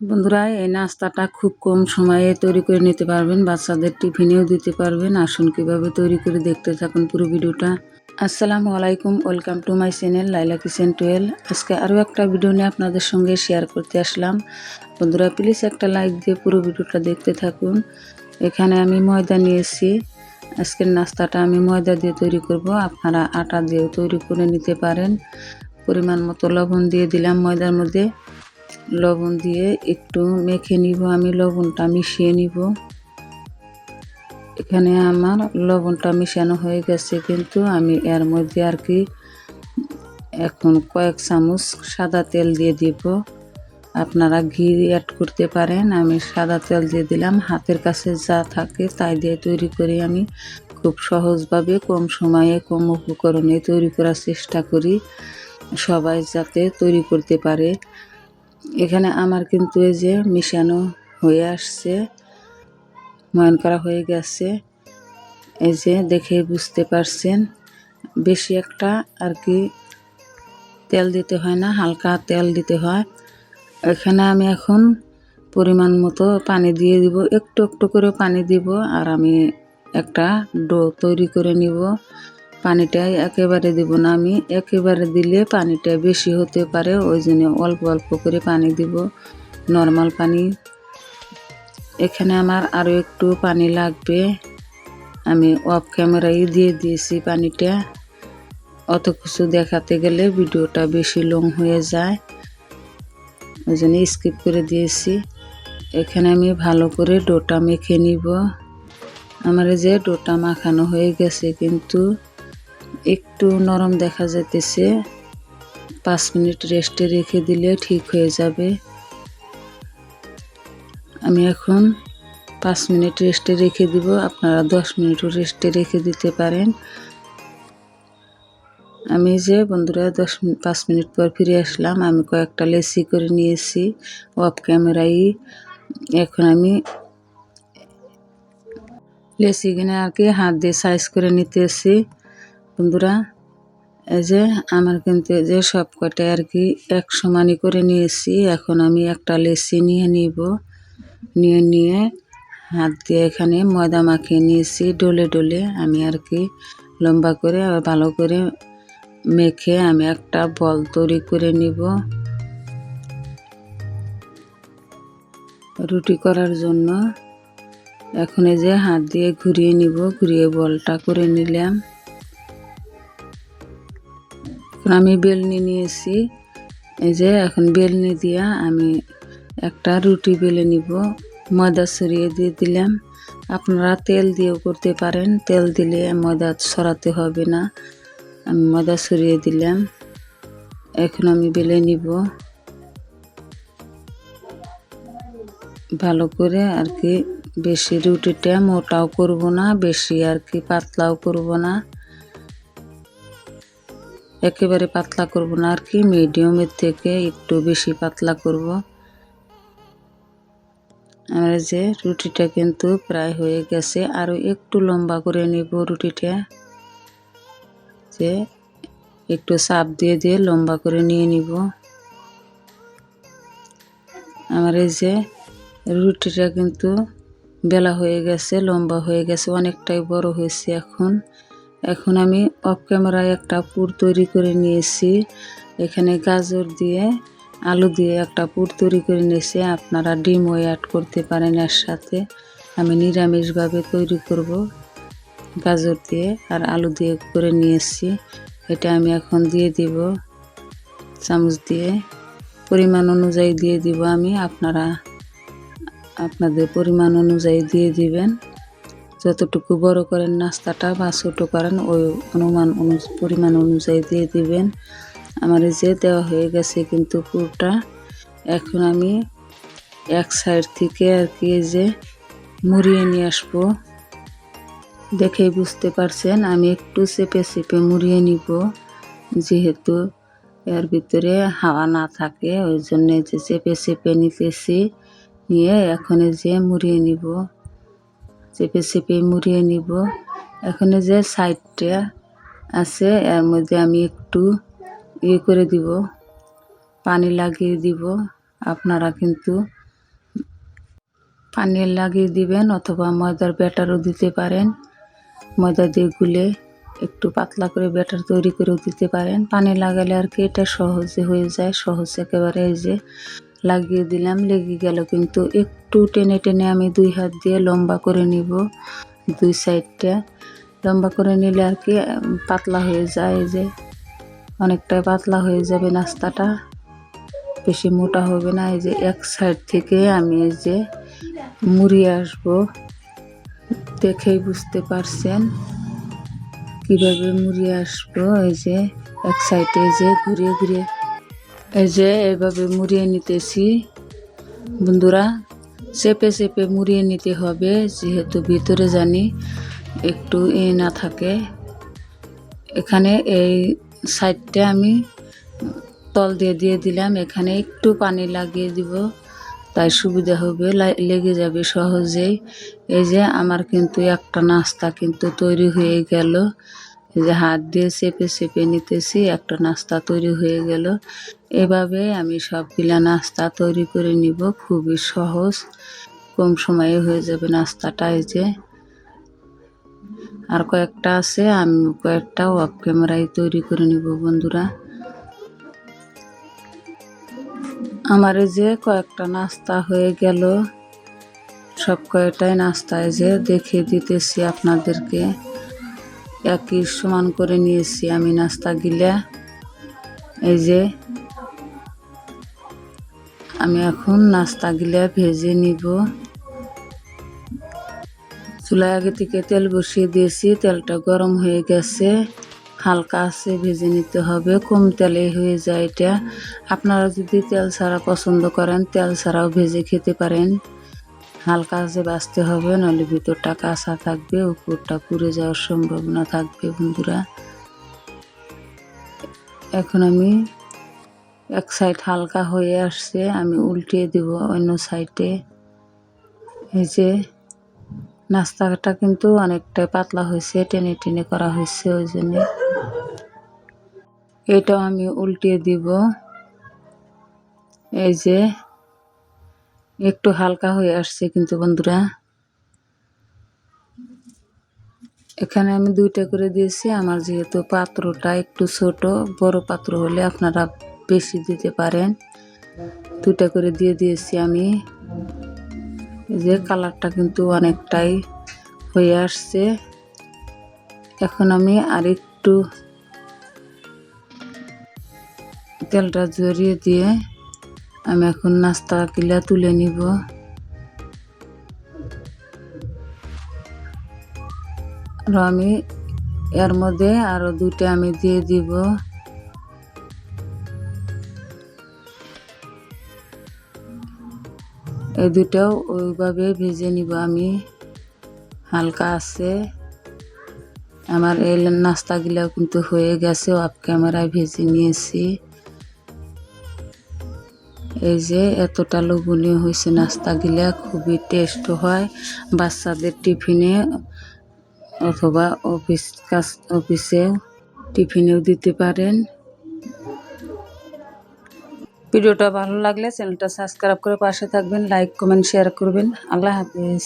বন্ধুরা, এই নাস্তাটা খুব কম সময়ে তৈরি করে নিতে পারবেন। বাচ্চাদের টিফিনেও দিতে পারবেন। আসুন কীভাবে তৈরি করে দেখতে থাকুন পুরো ভিডিওটা। আসসালামু আলাইকুম, welcome to my channel Laila kitchen twelve আজকে আরও একটা ভিডিও নিয়ে আপনাদের সঙ্গে শেয়ার করতে আসলাম। বন্ধুরা, প্লিজ একটা লাইক দিয়ে পুরো ভিডিওটা দেখতে থাকুন। এখানে আমি ময়দা নিয়েছি। আজকের নাস্তাটা আমি ময়দা দিয়ে তৈরি করব। আপনারা আটা দিয়েও তৈরি করে নিতে পারেন। পরিমাণ মতো লবণ দিয়ে দিলাম ময়দার মধ্যে। লবণ দিয়ে একটু মেখে নিব, আমি লবণটা মিশিয়ে নিব। এখানে আমার লবণটা মিশানো হয়ে গেছে, কিন্তু আমি এর মধ্যে আর কি এখন কয়েক চামচ সাদা তেল দিয়ে দিব। আপনারা ঘি অ্যাড করতে পারেন, আমি সাদা তেল দিয়ে দিলাম, হাতের কাছে যা থাকে তাই দিয়ে তৈরি করি আমি খুব সহজভাবে কম সময়ে, কম উপকরণে তৈরি করার চেষ্টা করি। সবাই যাতে তৈরি করতে পারে। এখানে আমার কিন্তু এই যে মিশানো হয়ে আসছে, ময়ন করা হয়ে গেছে। এই যে দেখে বুঝতে পারছেন, বেশি একটা আর কি তেল দিতে হয় না, হালকা তেল দিতে হয়। এখানে আমি এখন পরিমাণ মতো পানি দিয়ে দিব, একটু একটু করে পানি দিব আর আমি একটা ডো তৈরি করে নিব। পানিটাই একেবারে দিব না আমি। একেবারে দিলে পানিটা বেশি হতে পারে, ওই জন্য অল্প অল্প করে পানি দিব, নর্মাল পানি। এখানে আমার আরও একটু পানি লাগবে। আমি অফ ক্যামেরাই দিয়ে দিয়েছি পানিটা। অত কিছু দেখাতে গেলে ভিডিওটা বেশি লং হয়ে যায়। ওই জন্য স্কিপ করে দিয়েছি। এখানে আমি ভালো করে ডোটা মেখে নিব। আমার যে ডোটা মাখানো হয়ে গেছে কিন্তু একটু নরম দেখা যাইতেছে। পাঁচ মিনিট রেস্টে রেখে দিলে ঠিক হয়ে যাবে। আমি এখন পাঁচ মিনিট রেস্টে রেখে দিব। আপনারা দশ মিনিটও রেস্টে রেখে দিতে পারেন। আমি যে বন্ধুরা দশ পাঁচ মিনিট পর ফিরে আসলাম, আমি কয়েকটা লেসি করে নিয়েছি। অফ ক্যামেরাই এখন আমি লেসি কিনে আর কি হাত দিয়ে সাইজ করে নিতেছি। বন্ধুরা, এই যে আমার কিন্তু যে সব কটা আর কি এক সমানই করে নিয়েছি। এখন আমি একটা লেসি নিয়ে নিব। নিয়ে নিয়ে হাত দিয়ে এখানে ময়দা মাখিয়ে নিয়েছি ডলে ডলে। আমি আর কি লম্বা করে আবার ভালো করে মেখে আমি একটা বল তৈরি করে নিব। রুটি করার জন্য। এখন এই যে হাত দিয়ে ঘুরিয়ে নিব, ঘুরিয়ে বলটা করে নিলাম। আমি বেলনি নিয়েছি। এই যে এখন বেলনি দিয়া আমি একটা রুটি বেলে নিব। ময়দা ছড়িয়ে দিয়ে দিলাম। আপনারা তেল দিয়েও করতে পারেন। তেল দিলে ময়দা সরাতে হবে না। আমি ময়দা ছড়িয়ে দিলাম। এখন আমি বেলে নিব। ভালো করে আর কি, বেশি রুটিটা মোটাও করব না, বেশি আর কি পাতলাও করব না। একেবারে পাতলা করব না আর কি মিডিয়ামের থেকে একটু বেশি পাতলা করব। আর যে রুটিটা কিন্তু প্রায় হয়ে গেছে আরও একটু লম্বা করে নিব রুটিটা। যে একটু চাপ দিয়ে দিয়ে লম্বা করে নিয়ে নিব। আমার এই যে রুটিটা কিন্তু বেলা হয়ে গেছে, লম্বা হয়ে গেছে, অনেকটাই বড় হয়েছে এখন। এখন আমি অফ ক্যামেরায় একটা পুর তৈরি করে নিয়েছি। এখানে গাজর দিয়ে, আলু দিয়ে একটা পুর তৈরি করে নিয়েছি। আপনারা ডিমও অ্যাড করতে পারেন এর সাথে আমি নিরামিষভাবে তৈরি করব গাজর দিয়ে আর আলু দিয়ে করে নিয়েছি। এটা আমি এখন দিয়ে দিব। চামচ দিয়ে পরিমাণ অনুযায়ী দিয়ে দিব আমি। আপনারা, আপনাদের পরিমাণ অনুযায়ী দিয়ে দিবেন। যতটুকু বড় করেন নাস্তাটা বা ছোটো করেন, ওই অনুমান অনু পরিমাণ অনুযায়ী দিয়ে দিবেন। আমার যে দেওয়া হয়ে গেছে কিন্তু পুরোটা, এখন আমি এক সাইড থেকে আর কি যে মুড়িয়ে নিয়ে আসব। দেখেই বুঝতে পারছেন, আমি একটু চেপে চেপে মুড়িয়ে নিব, যেহেতু এর ভিতরে হাওয়া না থাকে, ওই জন্য যে চেপে চেপে নিতেছি, নিয়ে এখন যে মুড়িয়ে নিব। চেপে চেপে মুড়িয়ে নিব। এখানে যে সাইডটা আছে, এর মধ্যে আমি একটু ইয়ে করে দিব, পানি লাগিয়ে দিব। আপনারা কিন্তু পানি লাগিয়ে দিবেন অথবা ময়দার ব্যাটারও দিতে পারেন। ময়দা দিয়ে গুলে একটু পাতলা করে ব্যাটার তৈরি করেও দিতে পারেন। পানি লাগালে আর কি এটা সহজে হয়ে যায়, সহজ একেবারে এই যে লাগিয়ে দিলাম, লেগে গেল। কিন্তু একটু টেনে টেনে আমি দুই হাত দিয়ে লম্বা করে নিব, দুই সাইডটা। লম্বা করে নিলে আর কি, পাতলা হয়ে যায় যে। অনেকটাই পাতলা হয়ে যাবে নাস্তাটা। বেশি মোটা হবে না, এই যে এক সাইড থেকে আমি এই যে মুড়ি আসব। দেখেই বুঝতে পারছেন কীভাবে মুড়ি আসব, এই যে এক সাইডে যে ঘুরিয়ে ঘুরিয়ে এই যে এভাবে মুড়িয়ে নিতেছি। বন্ধুরা, চেপে চেপে মুড়িয়ে নিতে হবে, যেহেতু ভিতরে জানি একটু এ না থাকে। এখানে এই সাইডটা আমি তল দিয়ে দিয়ে দিলাম। এখানে একটু পানি লাগিয়ে দিব, তাই সুবিধা হবে লেগে যাবে সহজেই। এই যে আমার কিন্তু একটা নাস্তা কিন্তু তৈরি হয়ে গেল। যে হাত দিয়ে চেপে চেপে নিতেছি, একটা নাস্তা তৈরি হয়ে গেল। এভাবে আমি সবগুলা নাস্তা তৈরি করে নিব, খুবই সহজ। কম সময়ে হয়ে যাবে নাস্তাটা এই যে। আর কয়েকটা আছে, আমি কয়েকটা অফ ক্যামেরায় তৈরি করে নিব বন্ধুরা। আমার যে কয়েকটা নাস্তা হয়ে গেল। সব কয়টাই নাস্তায় যে দেখিয়ে দিতেছি আপনাদেরকে। একই সমান করে নিয়েছি। আমি নাস্তা গিলা এই যে আমি এখন নাস্তা গিলা ভেজে নিব। চুলায় আগে থেকে তেল বসিয়ে দিয়েছি। তেলটা গরম হয়ে গেছে। হালকা আছে, ভেজে নিতে হবে। কম তেলে হয়ে যায় এটা। আপনারা যদি তেল ছাড়া পছন্দ করেন, তেল ছাড়াও ভেজে খেতে পারেন। হালকা আছে বাঁচতে হবে নাহলে ভিতরটা কাঁচা থাকবে, উপরটা পুড়ে যাওয়ার সম্ভাবনা থাকবে বন্ধুরা। এখন আমি এক সাইড হালকা হয়ে আসছে, আমি উল্টিয়ে দিব অন্য সাইডে এই যে নাস্তাটা কিন্তু অনেকটাই পাতলা হয়েছে, টেনে টেনে করা হয়েছে ওই জন্য। এটাও আমি উল্টিয়ে দিব। এই যে একটু হালকা হয়ে আসছে কিন্তু বন্ধুরা। এখানে আমি দুইটা করে দিয়েছি। আমার যেহেতু পাত্রটা একটু ছোট, বড় পাত্র হলে আপনারা বেশি দিতে পারেন। দুইটা করে দিয়ে দিয়েছি আমি। যে কালারটা কিন্তু অনেকটাই হয়ে আসছে। এখন আমি আর একটু তেলটা জড়িয়ে দিয়ে আমি এখন নাস্তা কিলা তুলে নিব। আর আমি এর মধ্যে আরও দুইটা আমি দিয়ে দিব। এই দুটাও ওইভাবে ভেজে নিব আমি। হালকা আছে। আমার এই নাস্তাগুলো কিন্তু হয়ে গেছে অফ ক্যামেরায় ভেজে নিয়েছি। এই যে এতটা লোভনীয় হয়েছে নাস্তাগুলা খুবই টেস্ট হয়। বাচ্চাদের টিফিনে অথবা অফিস কাজ, অফিসে টিফিনেও দিতে পারেন। ভিডিওটা ভালো লাগলে চ্যানেলটা সাবস্ক্রাইব করে পাশে থাকবেন লাইক কমেন্ট শেয়ার করবেন। আল্লাহ হাফিজ।